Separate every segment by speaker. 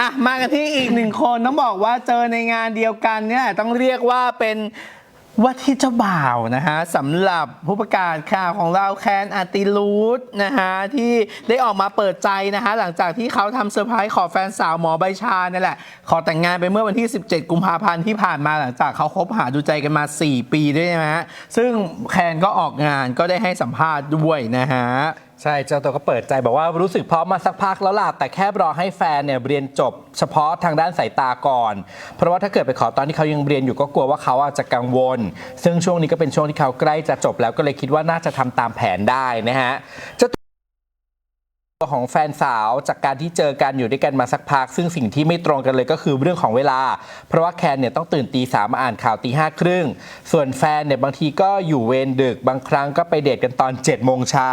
Speaker 1: อะมากันที่อีกหนึ่งคนต้องบอกว่าเจอในงานเดียวกันเนี่ยต้องเรียกว่าเป็นว่าที่เจ้าบ่าวนะฮะสำหรับผู้ประกาศข่าวของเราแคนอาติลูดนะฮะที่ได้ออกมาเปิดใจนะฮะหลังจากที่เขาทำเซอร์ไพรส์ขอแฟนสาวหมอใบชาเนี่ยแหละ ขอแต่งงานไปเมื่อวันที่ 17 กุมภาพันธ์ที่ผ่านมาหลังจากเขาคบหาดูใจกันมา 4 ปีด้วยนะฮะซึ่งแคนก็ออกงานก็ได้ให้สัมภาษณ์ด้วยนะฮะ
Speaker 2: ใช่เจ้าตัวก็เปิดใจบอกว่ารู้สึกพร้อมมาสักพักแล้วล่ะแต่แค่รอให้แฟนเนี่ยเรียนจบเฉพาะทางด้านสายตาก่อน เพราะว่าถ้าเกิดไปขอตอนที่เขายังเรียนอยู่ก็กลัวว่าเขาอาจจะกังวล ซึ่งช่วงนี้ก็เป็นช่วงที่เขาใกล้จะจบแล้วก็เลยคิดว่าน่าจะทำตามแผนได้นะฮะเจ้า ของแฟนสาวจากการที่เจอกันอยู่ด้วยกันมาสักพัก ซึ่งสิ่งที่ไม่ตรงกันเลยก็คือเรื่องของเวลา เพราะว่าแคนเนี่ยต้องตื่นตีสามมาอ่านข่าวตีห้าครึ่งส่วนแฟนเนี่ยบางทีก็อยู่เวรดึกบางครั้งก็ไปเดทกันตอน7จ็ดโมงเช้า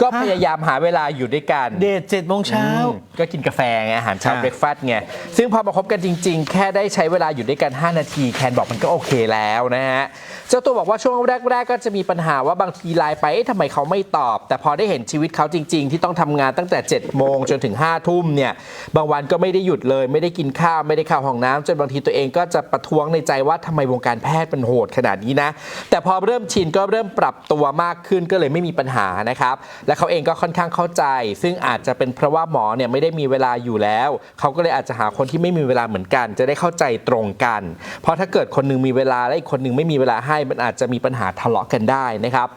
Speaker 2: ก็พยายามหาเวลาอยู่ด้วยกัน
Speaker 1: เดท7โมงเช้า
Speaker 2: อืม ก็กินกาแฟไงอาหารเช้า
Speaker 1: อ่า
Speaker 2: เบรกฟาสต์ไงซึ่งพอมาคบกันจริง ๆ แค่ได้ใช้เวลาอยู่ด้วยกัน 5 นาทีแคนบอกมันก็โอเคแล้วนะฮะเจ้าตัวบอกว่าช่วงแรก ๆ ก็จะมีปัญหาว่าบางทีไลน์ไปเอ๊ะทำไมเขาไม่ตอบ แต่พอได้เห็นชีวิตเขาจริง ๆ ที่ต้องทำงานตั้งแต่7โมงจนถึง5ทุ่มเนี่ยบางวันก็ไม่ได้หยุดเลยไม่ได้กินข้าวไม่ได้เข้าห้องน้ำจนบางทีตัวเองก็จะประท้วงในใจว่าทำไมวงการแพทย์มันโหดขนาดนี้นะแต่พอเริ่มชินก็เริ่มปรับตัวมากขึ้นก็เลยไม่มีปัญหานะครับและเขาเองก็ค่อนข้างเข้าใจ ซึ่งอาจจะเป็นเพราะว่าหมอเนี่ยไม่ได้มีเวลาอยู่แล้ว เขาก็เลยอาจจะหาคนที่ไม่มีเวลาเหมือนกัน จะได้เข้าใจตรงกัน เพราะถ้าเกิดคนหนึงมีเวลาและอีกคนหนึงไม่มีเวลาให้มันอาจจะมีปัญหาทะเลาะกันได้นะครับ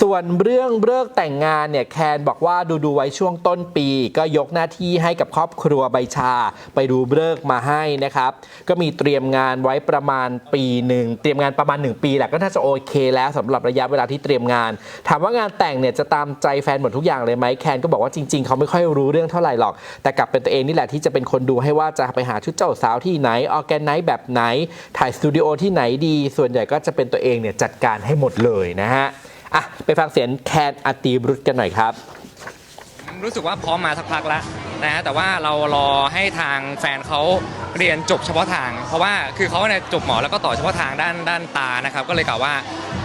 Speaker 2: ส่วนเรื่องเลิกแต่งงานเนี่ยแคนบอกว่าดูดูไว้ช่วงต้นปี ก็ยกหน้าที่ให้กับครอบครัวใบชา ไปดูเลิกมาให้นะครับ ก็มีเตรียมงานไว้ประมาณปีหนึ่งเตรียมงานประมาณ 1 ปีแหละก็น่าจะโอเคแล้วสำหรับระยะเวลาที่เตรียมงาน ถามว่างานแต่งเนี่ยจะตามใจแฟนหมดทุกอย่างเลยไหมแคนก็บอกว่าจริง ๆ เขาไม่ค่อยรู้เรื่องเท่าไหร่หรอกแต่กลับเป็นตัวเองนี่แหละที่จะเป็นคนดูให้ว่าจะไปหาชุดเจ้าสาวที่ไหนออแกนไนท์แบบไหน ถ่ายสตูดิโอที่ไหนดี ส่วนใหญ่ก็จะเป็นตัวเองเนี่ยจัดการให้หมดเลยนะฮะอะไปฟังเสียงแคนอาตีบรุษกันหน่อยครับ
Speaker 3: รู้สึกว่าพร้อมมาสักพักแล้วนะฮะแต่ว่าเรารอให้ทางแฟนเขาเรียนจบเฉพาะทาง เพราะว่าคือเขาเนี่ยจบหมอแล้วก็ต่อเฉพาะทางด้านด้านตานะครับก็เลยกล่าวว่า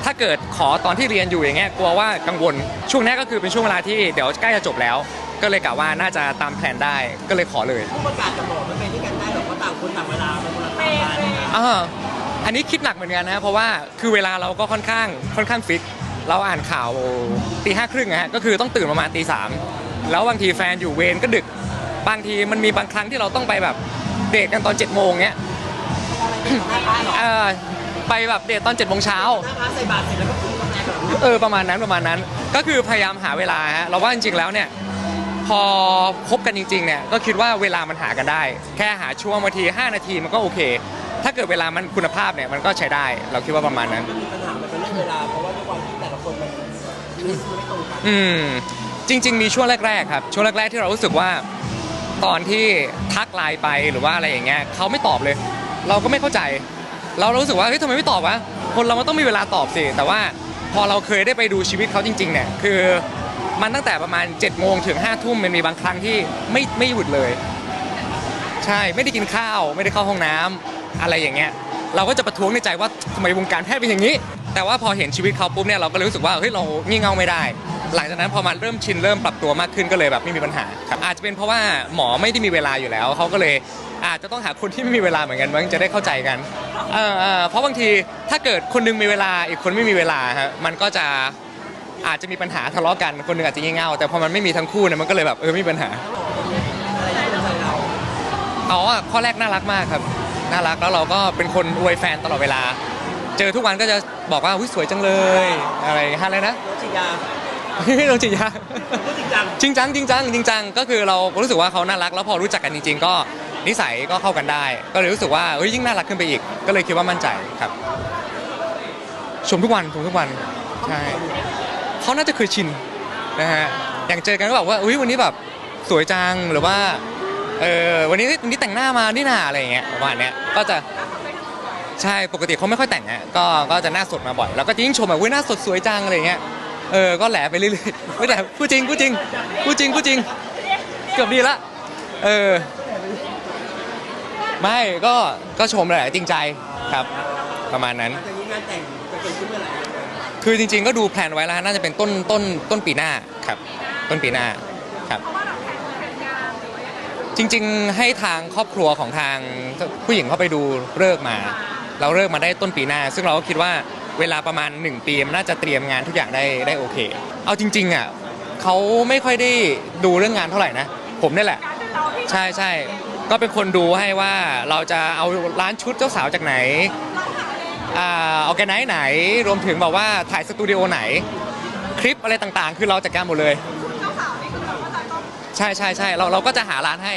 Speaker 3: ถ้าเกิดขอตอนที่เรียนอยู่อย่างเงี้ยกลัวว่ากังวลช่วงนี้ก็คือเป็นช่วงเวลาที่เดี๋ยวใกล้จะจบแล้ว ก็เลยกล่าวว่าน่าจะตามแผนได้ก็เลยขอเลย
Speaker 4: ผู้ประกาศกับหมอมันเป็นที่กันได้หรอกว่าต่างคนต่างเวลาเป็นคนละทำงานนะครับ
Speaker 3: อ่าอันนี้คิดหนักเหมือนกันนะเพราะว่าคือเวลาเราก็ค่อนข้างค่อนข้างฟิก เราอ่านข่าวตีห้าครึ่งอะฮะก็คือต้องตื่นประมาณตีสามแล้วบางทีแฟนอยู่เวรก็ดึก บางทีมันมีบางครั้งที่เราต้องไปแบบเดทกันตอน7จ็ดโมงเนี้ย
Speaker 4: หน้าพระเหรอ
Speaker 3: เออไปแบบเดทตอน7จ็ดโมงเช้า
Speaker 4: หน้าพระใส่บาตรเสร็จแล้วก็คืนกาแฟแบบนี้
Speaker 3: เออประมาณนั้นประมาณนั้นก็คือพยายามหาเวลาฮะเราว่าจริงๆแล้วเนี่ย พอคบกันจริงๆเนี่ยก็คิดว่าเวลามันหากันได้ แค่หาช่วงบางที 5 นาทีมันก็โอเค ถ้าเกิดเวลามันคุณภาพเนี่ยมันก็ใช้ได้ เราคิดว่าประมาณนั้น
Speaker 4: มันมีปัญหามันเป็นเรื่องเวลาเพราะว่าด้วยความที่แต่ละคนมันลิสต์มันไม่ตรงกัน
Speaker 3: อืมจริง ๆ มีช่วงแรกๆครับช่วงแรก ๆ ที่เรารู้สึกว่า ตอนที่ทักไลน์ไปหรือว่าอะไรอย่างเงี้ยเขาไม่ตอบเลย เราก็ไม่เข้าใจ เรารู้สึกว่าเฮ้ยทำไมไม่ตอบวะคนเรามันต้องมีเวลาตอบสิแต่ว่าพอเราเคยได้ไปดูชีวิตเขาจริงๆเนี่ยคือ มันตั้งแต่ประมาณ7จ็ดโมงถึง5้าทุ่มมันมีบางครั้งที่ไม่ไม่หยุดเลย ใช่ไม่ได้กินข้าว ไม่ได้เข้าห้องน้ำอะไรอย่างเงี้ยเราก็จะประท้วงในใจว่าทำไมวงการแพทย์เป็นอย่างนี้ แต่ว่าพอเห็นชีวิตเขาปุ๊บเนี่ยเราก็รู้สึกว่าเฮ้ยเรางี่เง่าไม่ได้ หลังจากนั้นพอมันเริ่มชินเริ่มปรับตัวมากขึ้นก็เลยแบบไม่มีปัญหาครับอาจจะเป็นเพราะว่าหมอไม่ได้มีเวลาอยู่แล้ว เขาก็เลยอาจจะต้องหาคนที่ไม่มีเวลาเหมือนกันมั้งจะได้เข้าใจกันเออเพราะบางทีถ้าเกิดคนหนึงมีเวลาอีกคนไม่มีเวลาฮะมันก็จะ อาจจะมีปัญหาทะเลาะกันคนหนึงอาจจะงี่เง่าแต่พอมันไม่มีทั้งคู่เนี่ยมันก็เลยแบบเออไม่มีปัญหา
Speaker 4: อะไรที่เป็นใจเรา
Speaker 3: อ๋อข้อแรกน่ารักมากครับ น่ารักแล้วเราก็เป็นคนอวยแฟนตลอดเวลา เจอทุกวันก็จะบอกว่าอุ๊ยสวยจังเลย อะไรฮะอะไรนะ
Speaker 4: โรจิยา
Speaker 3: ไม่ต้องจริงจัง
Speaker 4: พูดจริงจัง
Speaker 3: จริงจังจริงจังจริงจังก็คือเรารู้สึกว่าเขาน่ารัก แล้วพอรู้จักกันจริง ๆ ก็นิสัยก็เข้ากันได้ ก็เลยรู้สึกว่าเฮ้ยยิ่งน่ารักขึ้นไปอีก ก็เลยคิดว่ามั่นใจครับ ชมทุกวันชมทุกวันใช่ เขาน่าจะเคยชินนะฮะอย่างเจอกันก็แบบว่าอุ้ยวันนี้แบบสวยจังหรือว่าเออวันนี้วันนี้แต่งหน้ามานี่นาอะไรอย่างเงี้ยประมาณเนี้ยก็จะใช่ปกติเขาไม่ค่อยแต่งฮะก็ก็จะหน้าสดมาบ่อยแล้วก็จะยิ่งชมแบบอุ้ยหน้าสดสวยจังอะไรอย่างเงี้ยเออก็แหลไปเรื่อยๆไม่แต่พูดจริงพูดจริงพูดจริงพูดจริง เกือบดีละเออไม่ก็ก็ชมแหละจริงใจครับ ประมาณนั้
Speaker 4: นงานแต่งจะเกิดขึ้นเมื่อไหร่
Speaker 3: คือจริง ๆ ก็ดูแพลนไว้แล้วฮะน่าจะเป็นต้นต้นต้นปีหน้าครับ ต้นปีหน้าครับ จริง ๆ ให้ทางครอบครัวของทางผู้หญิงเข้าไปดูเลิกษ์มา เราเลิกษ์มาได้ต้นปีหน้า ซึ่งเราก็คิดว่าเวลาประมาณ 1 ปีมันน่าจะเตรียมงานทุกอย่างได้ได้โอเค เอาจริงๆอะเขาไม่ค่อยได้ดูเรื่องงานเท่าไหร่นะ ผมนี่แหละ ใช่ใช่ก็เป็นคนดูให้ว่าเราจะเอาร้านชุดเจ้าสาวจากไหน อ่าออแกไนซ์ไหน รวมถึงแบบว่าถ่ายสตูดิโอไหน คลิปอะไรต่างๆ คือเราจัดการหมดเลยใช่ใช่ใช่เราเราก็จะหาร้านให้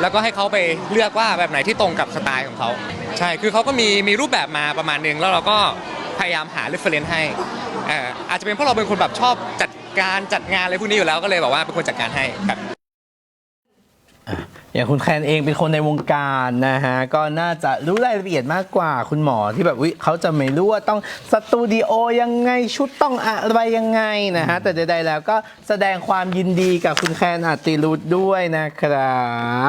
Speaker 3: แล้วก็ให้เขาไปเลือกว่าแบบไหนที่ตรงกับสไตล์ของเขาใช่คือเขาก็มีมีรูปแบบมาประมาณนึงแล้วเราก็พยายามหา reference ให้เอ่ออาจจะเป็นเพราะเราเป็นคนแบบชอบจัดการจัดงานอะไรพวกนี้อยู่แล้วก็เลยแบบว่าเป็นคนจัดการให้ครับ
Speaker 1: อย่างคุณแคนเองเป็นคนในวงการนะฮะก็น่าจะรู้รายละเอียดมากกว่าคุณหมอที่แบบวิเขาจะไม่รู้ว่าต้องสตูดิโอยังไงชุดต้องอะไรยังไงนะฮะแต่ใดๆแล้วก็แสดงความยินดีกับคุณแคนอัติรุธด้วยนะครับ